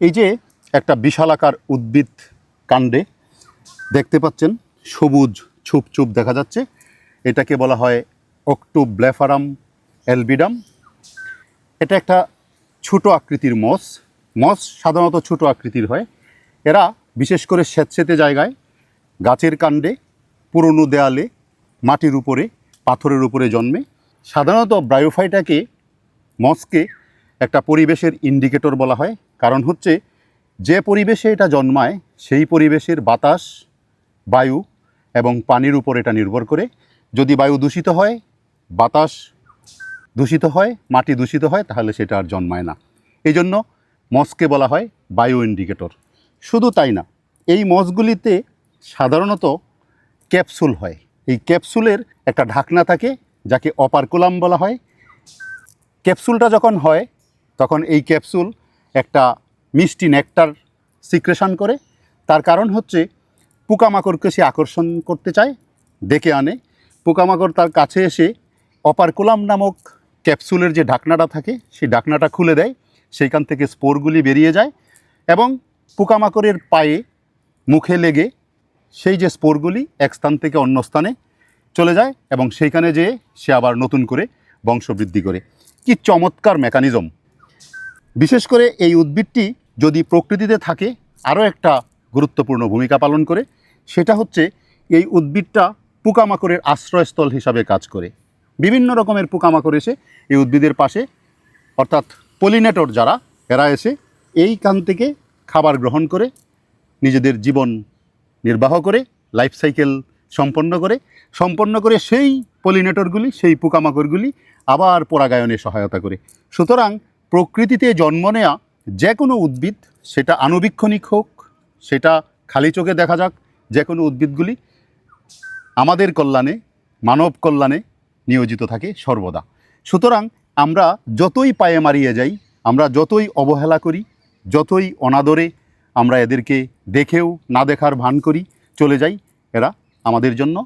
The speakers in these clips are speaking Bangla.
এই যে একটা বিশালাকার উদ্ভিদ কাণ্ডে দেখতে পাচ্ছেন, সবুজ ছুপ ছুপ দেখা যাচ্ছে। এটাকে বলা হয় অক্টুব ব্লেফারাম অ্যালবিডাম। এটা একটা ছোট আকৃতির মস। মস সাধারণত ছোট আকৃতির হয়। এরা বিশেষ করে স্যাঁতসেঁতে জায়গায়, গাছের কাণ্ডে, পুরনো দেয়ালে, মাটির উপরে, পাথরের উপরে জন্মে। সাধারণত ব্রায়োফাইটাকে মসকে একটা পরিবেশের ইন্ডিকেটর বলা হয়। কারণ হচ্ছে যে পরিবেশে এটা জন্মায়, সেই পরিবেশের বাতাস, বায়ু এবং পানির উপর এটা নির্ভর করে। যদি বায়ু দূষিত হয়, বাতাস দূষিত হয়, মাটি দূষিত হয়, তাহলে সেটা আর জন্মায় না। এই জন্য মসকে বলা হয় বায়ু ইন্ডিকেটর। শুধু তাই না, এই মসগুলিতে সাধারণত ক্যাপসুল হয়। এই ক্যাপসুলের একটা ঢাকনা থাকে, যাকে অপারকুলাম বলা হয়। ক্যাপসুলটা যখন হয়, তখন এই ক্যাপসুল একটা মিষ্টি নেকটার সিক্রেশন করে। তার কারণ হচ্ছে, পোকামাকড়কে সে আকর্ষণ করতে চায়, ডেকে আনে। পোকামাকড় তার কাছে এসে অপারকুলাম নামক ক্যাপসুলের যে ঢাকনাটা থাকে, সেই ঢাকনাটা খুলে দেয়। সেইখান থেকে স্পোরগুলি বেরিয়ে যায় এবং পোকামাকড়ের পায়ে মুখে লেগে সেই যে স্পোরগুলি এক স্থান থেকে অন্য স্থানে চলে যায় এবং সেইখানে যেয়ে সে আবার নতুন করে বংশবৃদ্ধি করে। কি চমৎকার মেকানিজম বিশেষ করে এই উদ্ভিদটি যদি প্রকৃতিতে থাকে, আরও একটা গুরুত্বপূর্ণ ভূমিকা পালন করে, সেটা হচ্ছে এই উদ্ভিদটা পোকামাকড়ের আশ্রয়স্থল হিসাবে কাজ করে। বিভিন্ন রকমের পোকামাকড় এসে এই উদ্ভিদের পাশে, অর্থাৎ পলিনেটর যারা, এরা এসে এইখান থেকে খাবার গ্রহণ করে, নিজেদের জীবন নির্বাহ করে, লাইফ সাইকেল সম্পন্ন করে সম্পন্ন করে সেই পলিনেটরগুলি, সেই পোকামাকড়গুলি আবার পরাগায়নে সহায়তা করে। সুতরাং প্রকৃতিতে জন্ম নেয়া যে কোনো উদ্ভিদ, সেটা আনুবীক্ষণিক হোক, সেটা খালি চোখে দেখা যাক যে কোনো উদ্ভিদগুলি আমাদের কল্যাণে, মানব কল্যাণে নিয়োজিত থাকে সর্বদা। সুতরাং আমরা যতই পায়ে মারিয়ে যাই, আমরা যতই অবহেলা করি, যতই অনাদরে আমরা এদেরকে দেখেও না দেখার ভান করি, চলে যাই, এরা আমাদের জন্য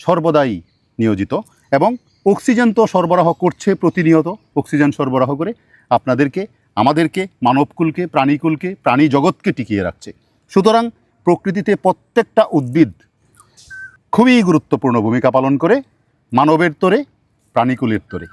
সর্বদাই নিয়োজিত এবং অক্সিজেন তো সরবরাহ করছে প্রতিনিয়ত, অক্সিজেন সরবরাহ করে আপনাদেরকে, আমাদেরকে, মানবকুলকে, প্রাণীকুলকে প্রাণী জগৎকে টিকিয়ে রাখছে। সুতরাং প্রকৃতিতে প্রত্যেকটা উদ্ভিদ খুবই গুরুত্বপূর্ণ ভূমিকা পালন করে, মানবের তরে, প্রাণীকুলের তরে।